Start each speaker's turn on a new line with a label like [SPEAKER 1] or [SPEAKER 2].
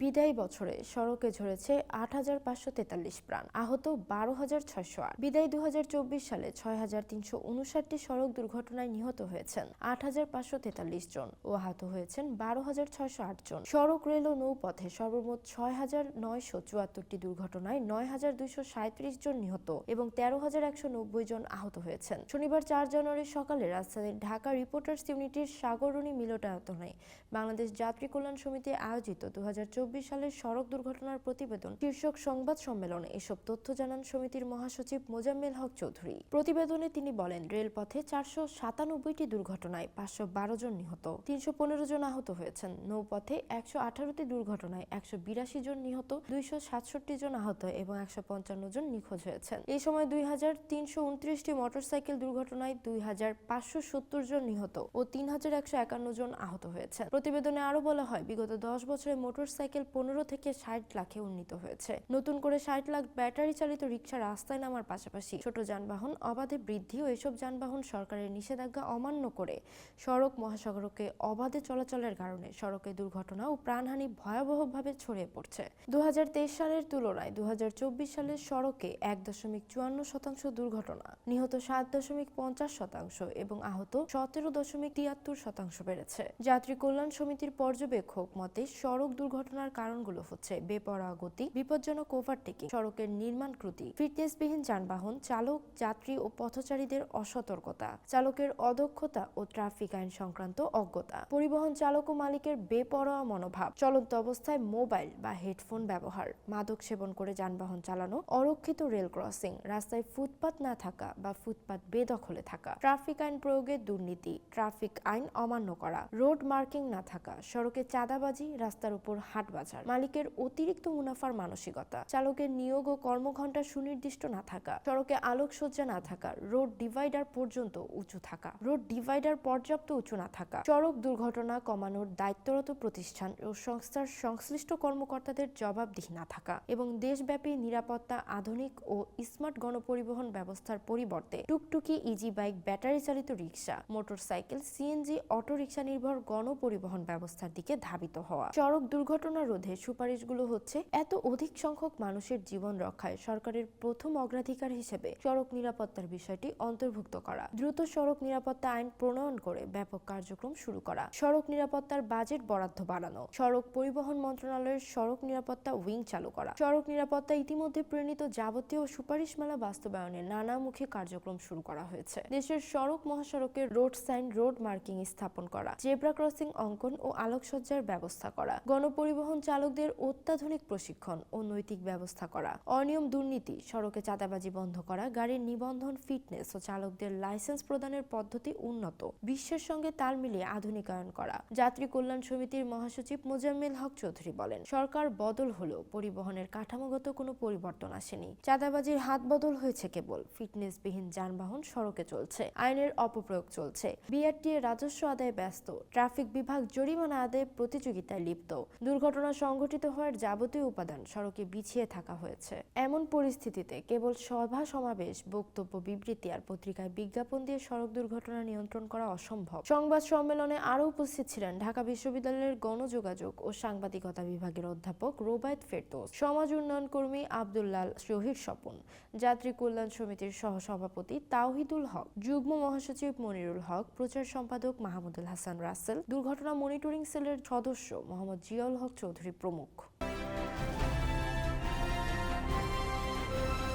[SPEAKER 1] বিদায়ী বছরে সড়কে ঝরেছে আট হাজার পাঁচশো তেতাল্লিশ প্রাণ, আহত বারো হাজার ছয়শো আট। বিদায়ী দু হাজার চব্বিশ সালে ছয় হাজার তিনশো উনষাটটি সড়ক দুর্ঘটনায় নিহত হয়েছেন আট হাজার পাঁচশো তেতাল্লিশ জন ও আহত হয়েছেন বারো হাজার ছয়শো আট জন। সড়ক, রেল ও নৌপথে সর্বমোট ছয় হাজার নয়শো চুয়াত্তরটি দুর্ঘটনায় নয় হাজার দুইশো সাঁত্রিশ জন নিহত এবং তেরো হাজার একশো নব্বই জন আহত হয়েছেন। শনিবার চার জানুয়ারি সকালে রাজধানীর ঢাকা রিপোর্টার্স ইউনিটির সাগরণী মিলনায়তনে বাংলাদেশ যাত্রী কল্যাণ সমিতি আয়োজিত দু সালের সড়ক দুর্ঘটনার প্রতিবেদন, শীর্ষক সংবাদ সম্মেলনে এসব তথ্য জানান সমিতির মহাসচিব মোজাম্মেল হক চৌধুরী। প্রতিবেদনে তিনি বলেন, রেলপথে চারশো সাতানব্বইটি দুর্ঘটনায় পাঁচশো বারো জন নিহত, তিনশো পনেরো জন আহত হয়েছেন। নৌপথে একশো আঠারোটি দুর্ঘটনায় একশো বিরাশি জন নিহত, দুইশো সাতষট্টি জন আহত এবং একশো পঞ্চান্ন জন নিখোঁজ হয়েছেন। এই সময় দুই হাজার তিনশো উনত্রিশটি মোটরসাইকেল দুর্ঘটনায় দুই হাজার পাঁচশো সত্তর জন নিহত ও তিন হাজার একশো একান্ন জন আহত হয়েছেন। প্রতিবেদনে আরও বলা হয়, বিগত দশ বছরে মোটরসাইকেল পনেরো থেকে ষাট লাখে উন্নীত হয়েছে। নতুন করে ষাট লাখ ব্যাটারি চালিত রিক্সা রাস্তায় নামার পাশাপাশি ছোট যানবাহন, অবাধে বৃদ্ধি ও এসব যানবাহন সরকারের নিষেধাজ্ঞা অমান্য করে সড়ক মহাসড়কে অবাধে চলাচলের কারণে সড়কে দুর্ঘটনা ও প্রাণহানি ভয়াবহভাবে ছড়িয়ে পড়ছে। দু সালের তুলনায় দু হাজার চব্বিশ সালের সড়কে এক দশমিক চুয়ান্ন শতাংশ দুর্ঘটনা, নিহত সাত দশমিক পঞ্চাশ শতাংশ এবং আহত সতেরো দশমিক তিয়াত্তর শতাংশ বেড়েছে। যাত্রী কল্যাণ সমিতির পর্যবেক্ষক মতে সড়ক দুর্ঘটনার কারণগুলো হচ্ছে বেপরোয়া গতি, বিপজ্জনক ওভারটেকিং সড়কের নির্মাণ ত্রুটি ফিটনেসবিহীন যানবাহন, চালক, যাত্রী ও পথচারীদের অসতর্কতা, চালকের অদক্ষতা ও ট্রাফিক আইন সংক্রান্ত অজ্ঞতা, পরিবহন চালক ও মালিকের বেপরোয়া মনোভাব, চলন্ত অবস্থায় মোবাইল বা হেডফোন ব্যবহার, মাদক সেবন করে যানবাহন চালানো, অরক্ষিত রেল ক্রসিং রাস্তায় ফুটপাত না থাকা বা ফুটপাত বেদখলে থাকা ট্রাফিক আইন প্রয়োগে দুর্নীতি ট্রাফিক আইন অমান্য করা রোড মার্কিং না থাকা, সড়কে চাঁদাবাজি, রাস্তার উপর হাট বাজার মালিকের অতিরিক্ত মুনাফার মানসিকতা, চালকের নিয়োগ ও কর্মঘণ্টা সুনির্দিষ্ট না থাকা, সড়কে আলোকসজ্জা না থাকা, রোড ডিভাইডার পর্যন্ত উঁচু থাকা, রোড ডিভাইডার পর্যাপ্ত উঁচু না থাকা, সড়ক দুর্ঘটনা কমানোর দায়িত্বরত প্রতিষ্ঠান ও সংস্থার সংশ্লিষ্ট কর্মকর্তাদের জবাবদিহি না থাকা এবং দেশব্যাপী নিরাপত্তা, আধুনিক ও স্মার্ট গণপরিবহন ব্যবস্থার পরিবর্তে টুকটুকি ইজি বাইক ব্যাটারি চালিত রিক্সা, মোটরসাইকেল, সিএনজি অটোরিকশা নির্ভর গণপরিবহন ব্যবস্থার দিকে ধাবিত হওয়া, সড়ক দুর্ঘটনা রোধে সুপারিশগুলো হচ্ছে এত অধিক সংখ্যক মানুষের জীবন রক্ষায় সরকারের প্রথম অগ্রাধিকার হিসেবে সড়ক নিরাপত্তার বিষয়টি অন্তর্ভুক্ত করা। দ্রুত সড়ক নিরাপত্তা আইন প্রণয়ন করে ব্যাপক কার্যক্রম শুরু করা। সড়ক নিরাপত্তার বাজেট বরাদ্দ বাড়ানো। সড়ক পরিবহন মন্ত্রণালয়ের সড়ক নিরাপত্তা উইং চালু করা। সড়ক নিরাপত্তা ইতিমধ্যে প্রণীত যাবতীয় সুপারিশ সুপারিশমালা বাস্তবায়নে নানামুখী কার্যক্রম শুরু করা হয়েছে। দেশের সড়ক মহাসড়কের রোড সাইন রোড মার্কিং স্থাপন করা। জেব্রা ক্রসিং অঙ্কন ও আলোকসজ্জার ব্যবস্থা করা। গণপরিবহন চালকদের অত্যাধুনিক প্রশিক্ষণ ও নৈতিক ব্যবস্থা করা। অনিয়ম দুর্নীতি, সড়কে চাঁদাবাজি বন্ধ করা, গাড়ির নিবন্ধন, ফিটনেস ও চালকদের লাইসেন্স প্রদানের পদ্ধতি উন্নত। বিশ্বের সঙ্গে তাল মিলিয়ে আধুনিকায়ন করা। যাত্রী কল্যাণ সমিতির মহাসচিব মোজাম্মেল হক চৌধুরী বলেন, সরকার বদল হলেও পরিবহনের কাঠামোগত কোনো পরিবর্তন আসেনি। চাঁদাবাজির হাত বদল হয়েছে কেবল, ফিটনেসবিহীন যানবাহন সড়কে চলছে, আইনের অপপ্রয়োগ চলছে। বিআরটিএ রাজস্ব আদায়ে ব্যস্ত, ট্রাফিক বিভাগ জরিমানা আদায়ে প্রতিযোগিতায় লিপ্ত। দুর্ঘটনা সংঘটিত হওয়ার যাবতীয় উপাদান সড়কে বিছিয়ে থাকা হয়েছে। এমন পরিস্থিতিতে কেবল সভা, সমাবেশ, বক্তব্য, বিবৃতি আর পত্রিকায় বিজ্ঞাপন দিয়ে সড়ক দুর্ঘটনা নিয়ন্ত্রণ করা অসম্ভব। সংবাদ সম্মেলনে আরও উপস্থিত ছিলেন ঢাকা বিশ্ববিদ্যালয়ের গণযোগাযোগ ও সাংবাদিকতা বিভাগের অধ্যাপক রোবায়ত ফেরদৌস, সমাজ উন্নয়ন কর্মী আবদুল্লাল শহীদ স্বপন, যাত্রী কল্যাণ সমিতির সহসভাপতি তাওহিদুল হক, যুগ্ম মহাসচিব মনিরুল হক, প্রচার সম্পাদক মাহমুদুল হাসান রাসেল, দুর্ঘটনা মনিটরিং সেলের সদস্য মোহাম্মদ জিয়াউল হক চৌধুরী প্রমুখ।